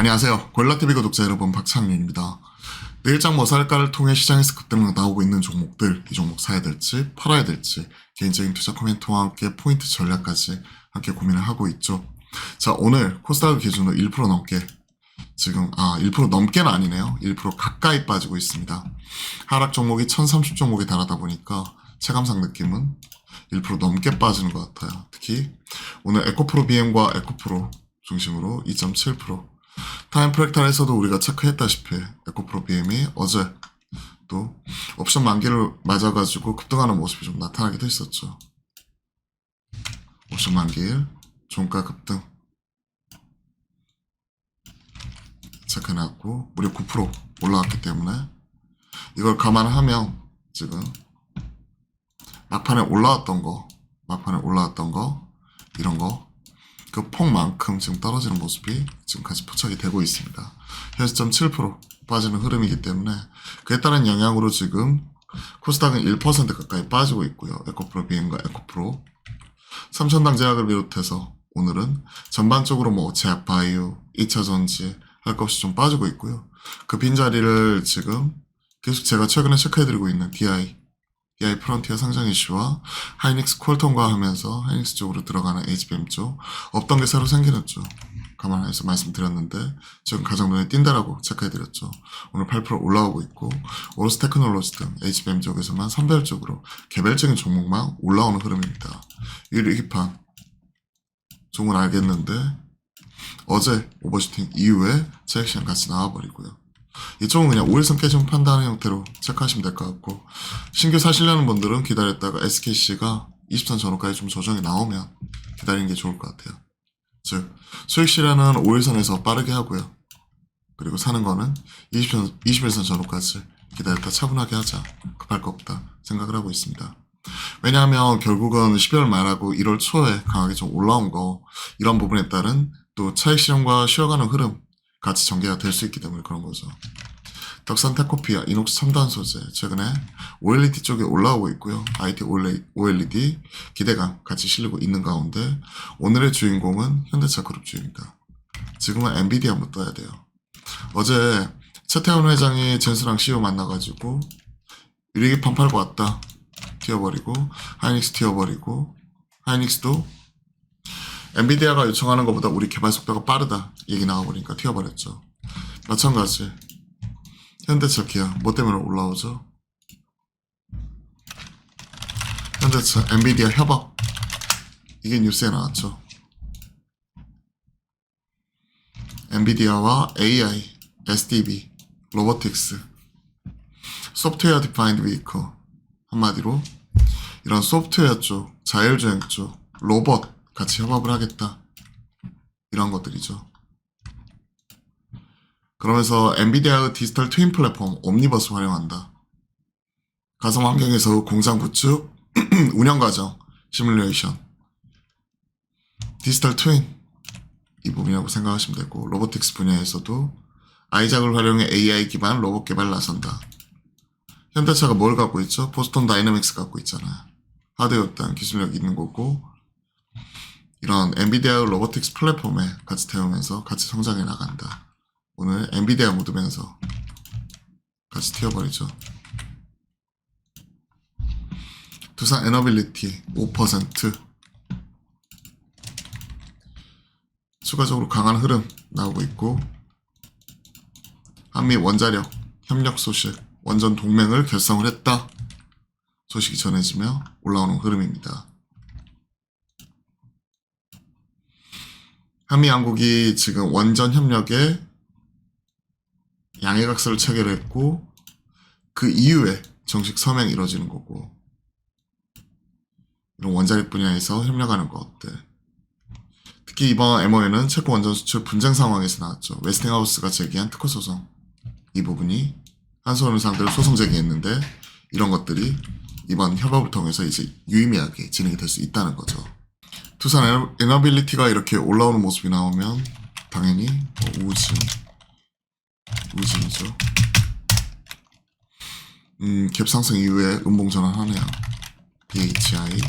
안녕하세요. 고릴라TV 구독자 여러분 박창윤입니다. 내일장 머살가를 통해 시장에서 급등락 나오고 있는 종목들, 이 종목 사야 될지 팔아야 될지 개인적인 투자 코멘트와 함께 포인트 전략까지 함께 고민을 하고 있죠. 자 오늘 코스닥 기준으로 1% 넘게 지금 아 1% 넘게는 아니네요. 1% 가까이 빠지고 있습니다. 하락 종목이 1030 종목에 달하다 보니까 체감상 느낌은 1% 넘게 빠지는 것 같아요. 특히 오늘 에코프로 BM과 에코프로 중심으로 2.7% 타임 프랙탈에서도 우리가 체크했다시피 에코프로 BM이 어제 또 옵션 만기를 맞아가지고 급등하는 모습이 좀 나타나기도 했었죠. 옵션 만기일 종가 급등 체크해놨고 무려 9% 올라왔기 때문에 이걸 감안하면 지금 막판에 올라왔던 거 막판에 올라왔던 거 이런 거 그 폭만큼 지금 떨어지는 모습이 지금까지 포착이 되고 있습니다. 현재 7% 빠지는 흐름이기 때문에 그에 따른 영향으로 지금 코스닥은 1% 가까이 빠지고 있고요. 에코프로 비행과 에코프로 삼천당 제약을 비롯해서 오늘은 전반적으로 뭐 제약 바이오, 2차 전지 할 것 없이 좀 빠지고 있고요. 그 빈자리를 지금 계속 제가 최근에 체크해드리고 있는 DI, DI 프론티어 상장 이슈와 하이닉스 퀄텀과 하면서 하이닉스 쪽으로 들어가는 HBM 쪽 없던 게 새로 생기는 쪽 감안해서 말씀드렸는데 지금 가장 눈에 띈다라고 체크해드렸죠. 오늘 8% 올라오고 있고 오로스 테크놀로지 등 HBM 쪽에서만 선별적으로 개별적인 종목만 올라오는 흐름입니다. 이 리기판 종은 알겠는데 어제 오버슈팅 이후에 체액시장 같이 나와버리고요. 이쪽은 그냥 5일선 깨지면 판단하는 형태로 체크하시면 될 것 같고 신규 사시려는 분들은 기다렸다가 SKC가 20선 전후까지 좀 조정이 나오면 기다리는 게 좋을 것 같아요. 즉 수익 실현은 5일선에서 빠르게 하고요. 그리고 사는 거는 20선, 21선 전후까지 기다렸다 차분하게 하자. 급할 거 없다 생각을 하고 있습니다. 왜냐하면 결국은 12월 말하고 1월 초에 강하게 좀 올라온 거 이런 부분에 따른 또 차익 실현과 쉬어가는 흐름 같이 전개가 될 수 있기 때문에 그런 거죠. 덕산 테코피아, 이녹스 첨단 소재 최근에 OLED 쪽에 올라오고 있고요. IT OLED 기대감 같이 실리고 있는 가운데 오늘의 주인공은 현대차 그룹 주입니다. 지금은 엔비디아 못 떠야 돼요. 어제 최태원 회장이 젠수랑 CEO 만나가지고 유리기판 팔고 왔다. 튀어버리고 하이닉스 튀어버리고 하이닉스도 엔비디아가 요청하는 것보다 우리 개발 속도가 빠르다 얘기 나와버리니까 튀어버렸죠. 마찬가지 현대차 기아 뭐 때문에 올라오죠? 현대차 엔비디아 협업 이게 뉴스에 나왔죠. 엔비디아와 AI, SDB, 로보틱스, 소프트웨어 디파인드 위커 한마디로 이런 소프트웨어 쪽, 자율주행 쪽, 로봇 같이 협업을 하겠다. 이런 것들이죠. 그러면서 엔비디아의 디지털 트윈 플랫폼 옴니버스 활용한다. 가상 환경에서 공장 구축, 운영 과정, 시뮬레이션, 디지털 트윈 이 부분이라고 생각하시면 되고 로보틱스 분야에서도 아이작을 활용해 AI 기반 로봇 개발 나선다. 현대차가 뭘 갖고 있죠? 보스턴 다이내믹스 갖고 있잖아요. 하드웨어 일단 기술력이 있는 거고 이런 엔비디아 로보틱스 플랫폼에 같이 태우면서 같이 성장해 나간다. 오늘 엔비디아 묻으면서 같이 튀어버리죠. 두산 에너빌리티 5% 추가적으로 강한 흐름 나오고 있고 한미 원자력 협력 소식 원전 동맹을 결성을 했다. 소식이 전해지며 올라오는 흐름입니다. 한미 양국이 지금 원전 협력에 양해각서를 체결했고 그 이후에 정식 서명이 이루어지는 거고 이런 원자력 분야에서 협력하는 것들 특히 이번 MO에는 체코 원전 수출 분쟁 상황에서 나왔죠. 웨스팅하우스가 제기한 특허 소송 이 부분이 한소원 의상들을 소송 제기했는데 이런 것들이 이번 협업을 통해서 이제 유의미하게 진행이 될 수 있다는 거죠. 두산 에너- 에너빌리티가 이렇게 올라오는 모습이 나오면 당연히 뭐 우진, 우진이죠. 음, 갭 상승 이후에 음봉 전환하네요. BHI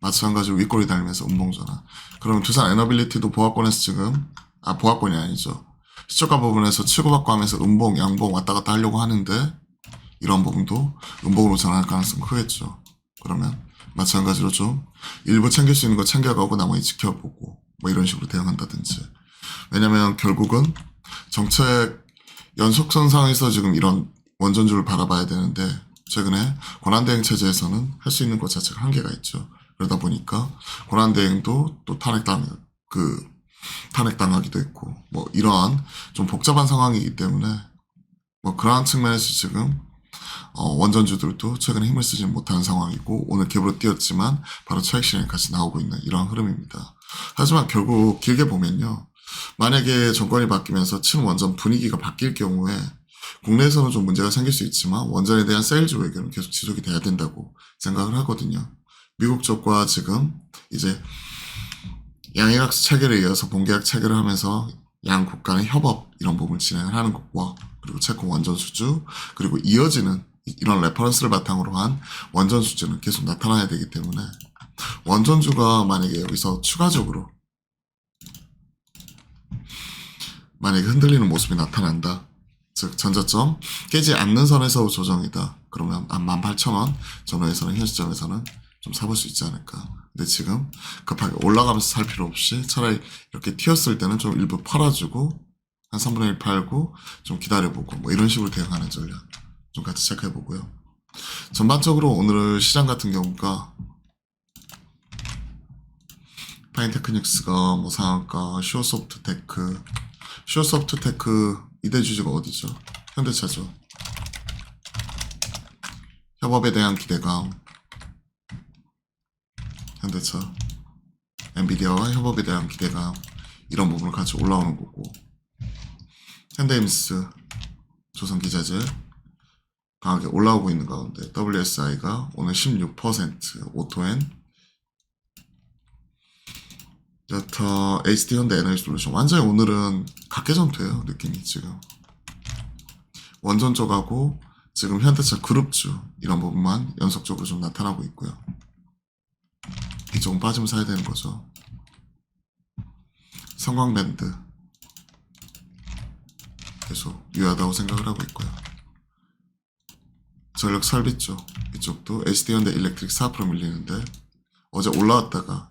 마찬가지로 윗골이 달리면서 음봉 전환. 그러면 두산 에너빌리티도 보합권에서 지금 아 보합권이 아니죠. 시초가 부분에서 치고받고 하면서 음봉, 양봉 왔다 갔다 하려고 하는데 이런 부분도 음봉으로 전환할 가능성이 크겠죠. 그러면 마찬가지로 좀 일부 챙길 수 있는 거 챙겨가고 나머지 지켜보고 뭐 이런 식으로 대응한다든지 왜냐면 결국은 정책 연속선상에서 지금 이런 원전주를 바라봐야 되는데 최근에 권한대행 체제에서는 할 수 있는 것 자체가 한계가 있죠. 그러다 보니까 권한대행도 또 탄핵당 그 탄핵당하기도 했고 뭐 이러한 좀 복잡한 상황이기 때문에 뭐 그러한 측면에서 지금 어, 원전주들도 최근에 힘을 쓰지 못하는 상황이고 오늘 갭으로 뛰었지만 바로 차익 실현이 같이 나오고 있는 이러한 흐름입니다. 하지만 결국 길게 보면요. 만약에 정권이 바뀌면서 친원전 분위기가 바뀔 경우에 국내에서는 좀 문제가 생길 수 있지만 원전에 대한 세일즈 외교는 계속 지속이 돼야 된다고 생각을 하거든요. 미국 쪽과 지금 이제 양해각 체계를 이어서 본계약 체계를 하면서 양 국간의 협업 이런 부분을 진행을 하는 것과 그리고 체코 원전 수주 그리고 이어지는 이- 이런 레퍼런스를 바탕으로 한 원전 수주는 계속 나타나야 되기 때문에 원전주가 만약에 여기서 추가적으로 만약에 흔들리는 모습이 나타난다. 즉 전저점 깨지 않는 선에서 조정이다. 그러면 한 18,000원 전후에서는 현 시점에서는 좀 사볼 수 있지 않을까. 근데 지금 급하게 올라가면서 살 필요 없이 차라리 이렇게 튀었을 때는 좀 일부 팔아주고 한 3분의 1 팔고 좀 기다려보고 뭐 이런 식으로 대응하는 전략 좀 같이 체크해보고요. 전반적으로 오늘 시장 같은 경우가 파인테크닉스가 뭐 상한가, 슈어소프트 테크, 슈어소프트 테크 이대 주주가 어디죠? 현대차죠. 협업에 대한 기대감, 현대차, 엔비디아와 협업에 대한 기대감 이런 부분을 같이 올라오는 거고. 현대임스, 조선기자재 강하게 올라오고 있는 가운데 WSI가 오늘 16% 오토엔 여타 HD 현대 에너지 솔루션. 완전히 오늘은 각계전투예요 느낌이 지금. 원전 쪽하고 지금 현대차 그룹주 이런 부분만 연속적으로 좀 나타나고 있고요 이쪽은 빠지면 사야 되는 거죠. 성광밴드. 계속 유효하다고 생각을 하고 있고요. 전력 설비 쪽 이쪽도 HD 현대 일렉트릭 4% 밀리는데 어제 올라왔다가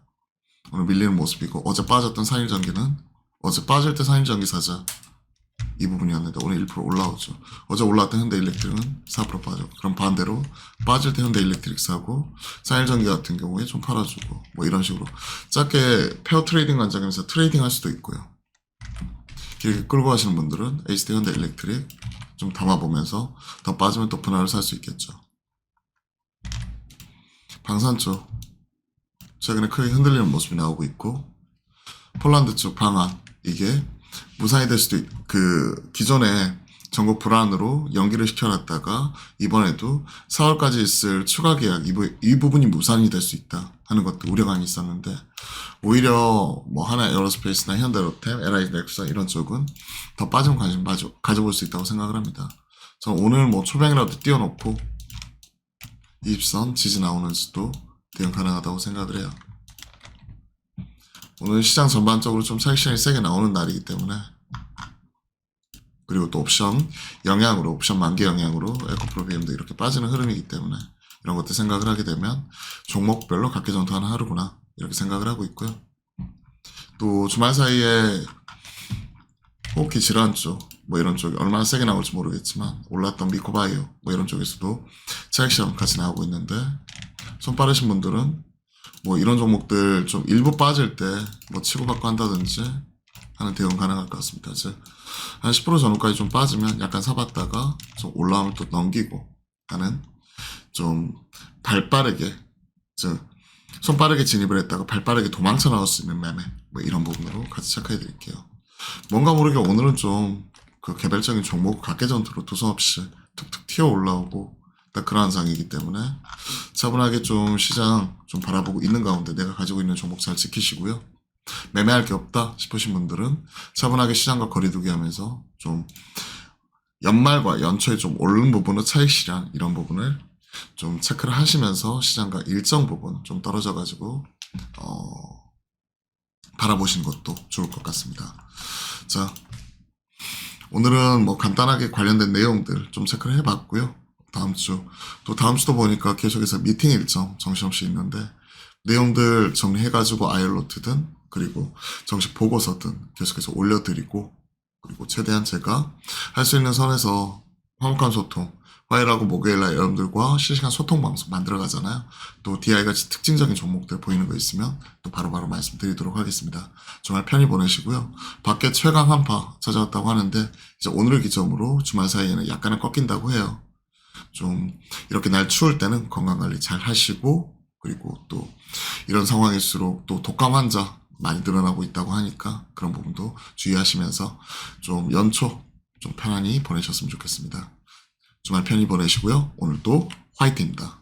오늘 밀리는 모습이고 어제 빠졌던 산일전기는 어제 빠질 때 산일전기 사자 이 부분이었는데 오늘 1% 올라오죠. 어제 올라왔던 현대 일렉트릭은 4% 빠져. 그럼 반대로 빠질 때 현대 일렉트릭 사고 산일전기 같은 경우에 좀 팔아주고 뭐 이런 식으로 짧게 페어 트레이딩 관점에서 트레이딩 할 수도 있고요. 길게 끌고 가시는 분들은 HD 현대 일렉트릭 좀 담아보면서 더 빠지면 또 분할을 살 수 있겠죠. 방산 쪽 최근에 크게 흔들리는 모습이 나오고 있고 폴란드 쪽 방안 이게 무산이 될 수도 있, 그 기존에 전국 불안으로 연기를 시켜놨다가 이번에도 4월까지 있을 추가 계약 이, 부, 이 부분이 무산이 될 수 있다 하는 것도 우려가 있었는데 오히려 뭐 하나 에어로스페이스나 현대로템, LI 넥사 이런 쪽은 더 빠진 관심 가져, 가져볼 수 있다고 생각을 합니다. 저는 오늘 뭐 초뱅이라도 띄워놓고 이입선 지지 나오는지도 대응 가능하다고 생각을 해요. 오늘 시장 전반적으로 좀 차익 실현이 세게 나오는 날이기 때문에 그리고 또 옵션 영향으로 옵션 만기 영향으로 에코프로비엠도 이렇게 빠지는 흐름이기 때문에 이런 것들 생각을 하게 되면 종목별로 각계전투하는 하루구나 이렇게 생각을 하고 있고요. 또 주말 사이에 호흡기 질환 쪽, 뭐 이런 쪽이 얼마나 세게 나올지 모르겠지만 올랐던 미코바이오 뭐 이런 쪽에서도 차익 실현 같이 나오고 있는데 손 빠르신 분들은 뭐 이런 종목들 좀 일부 빠질 때 뭐 치고받고 한다든지 하는 대응 가능할 것 같습니다. 즉, 한 10% 전후까지 좀 빠지면 약간 사봤다가 좀 올라오면 또 넘기고 하는 좀 발 빠르게, 즉, 손 빠르게 진입을 했다가 발 빠르게 도망쳐 나올 수 있는 매매, 뭐 이런 부분으로 같이 체크해 드릴게요. 뭔가 모르게 오늘은 좀 그 개별적인 종목 각계 전투로 두서없이 툭툭 튀어 올라오고 딱 그런 상이기 때문에 차분하게 좀 시장 좀 바라보고 있는 가운데 내가 가지고 있는 종목 잘 지키시고요. 매매할 게 없다 싶으신 분들은 차분하게 시장과 거리두기 하면서 좀 연말과 연초에 좀 오른 부분은 차익 실현 이런 부분을 좀 체크를 하시면서 시장과 일정 부분 좀 떨어져 가지고 어 바라보시는 것도 좋을 것 같습니다. 자, 오늘은 뭐 간단하게 관련된 내용들 좀 체크를 해봤고요. 다음 주, 또 다음 주도 보니까 계속해서 미팅 일정 정신없이 있는데 내용들 정리해가지고 아이얼로트든 그리고 정식 보고서든 계속해서 올려드리고 그리고 최대한 제가 할 수 있는 선에서 화목한 소통, 화요일하고 목요일날 여러분들과 실시간 소통 방송 만들어 가잖아요. 또 DI 같이 특징적인 종목들 보이는 거 있으면 또 바로바로 말씀드리도록 하겠습니다. 주말 편히 보내시고요. 밖에 최강 한파 찾아왔다고 하는데 이제 오늘을 기점으로 주말 사이에는 약간은 꺾인다고 해요. 좀 이렇게 날 추울 때는 건강 관리 잘 하시고 그리고 또 이런 상황일수록 또 독감 환자 많이 늘어나고 있다고 하니까 그런 부분도 주의하시면서 좀 연초 좀 편안히 보내셨으면 좋겠습니다. 주말 편히 보내시고요. 오늘도 화이팅입니다.